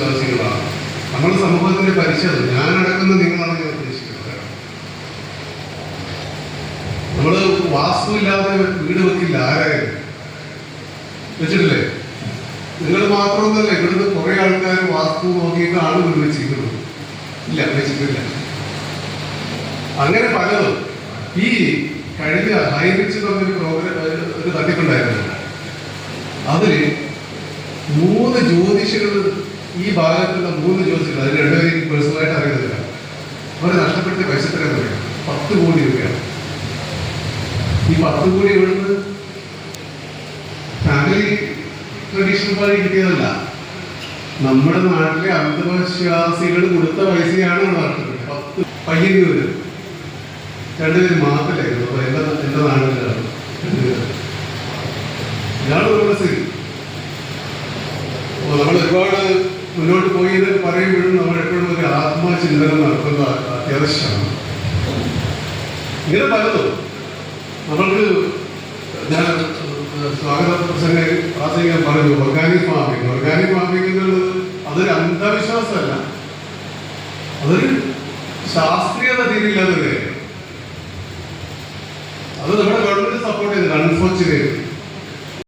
വിശ്വാസികളാണ്. നമ്മുടെ സമൂഹത്തിന്റെ പരിശോധന ഞാൻ അടക്കുന്ന നിങ്ങളാണ് ഞാൻ ഉദ്ദേശിക്കുന്നത്. നമ്മൾ വാസ്തു ഇല്ലാതെ വീട് വെക്കില്ല ആരായാലും. വെച്ചിട്ടില്ലേ? നിങ്ങൾ മാത്രമൊന്നല്ല ഇവിടുന്ന് കുറെ ആൾക്കാർ വാസ്തു നോക്കിയിട്ടാണ് വീട് വെച്ചിരിക്കുന്നത്. ഇല്ല വെച്ചിട്ടില്ല. അങ്ങനെ പലതും. ഈ കഴിഞ്ഞ ഹൈറിച്ച് പറഞ്ഞൊരു പ്രോഗ്രാം ഒരു തട്ടിപ്പുണ്ടായിരുന്നു. അതിൽ മൂന്ന് ജ്യോതിഷികൾ ഈ ഭാഗത്തുള്ള മൂന്ന് ജ്യോതിഷികൾ അതിൽ രണ്ടുപേരും പേഴ്സണലായിട്ട് അറിയുന്നില്ല അവർ നഷ്ടപ്പെട്ട പൈസ എത്രയാന്ന് പറയാം പത്ത് കോടി രൂപയാണ്. ഈ പത്ത് കോടി ഇവിടുന്ന് ഫാമിലി ട്രഡീഷണൽ പോലെ കിട്ടിയതല്ല. നമ്മുടെ നാട്ടിലെ അന്ധവിശ്വാസികൾ കൊടുത്ത പൈസയാണ് ഇവിടെ നഷ്ടപ്പെട്ടത്. പത്ത് പയ്യന്നൂര് രണ്ടുപേര് മാത്രമായിരുന്നു. അപ്പൊ എന്റെ എന്റെ നാട്ടിലാണ് ഇതാണ് അപ്പോൾ നമ്മൾ ഒരുപാട് മുന്നോട്ട് പോയി എന്ന് പറയുമ്പോഴും നമ്മൾ എപ്പോഴും ഒരു ആത്മചിന്തനം നടത്തുന്ന അത്യാവശ്യമാണ്. ഇങ്ങനെ പലതും. നമ്മൾക്ക് ഞാൻ സ്വാഗത പ്രസംഗം പ്രാസംഗികൻ പറഞ്ഞു ഓർഗാനിക് ഫാമിംഗ് ഓർഗാനിക് ഫാമിംഗ് എന്നുള്ളത് അതൊരു അന്ധവിശ്വാസമല്ല. അതൊരു ശാസ്ത്രീയത കാര്യം അത് നമ്മുടെ ഗവൺമെന്റ് സപ്പോർട്ട് ചെയ്തിട്ടുണ്ട് അൺഫോർച്ചുനേറ്റ്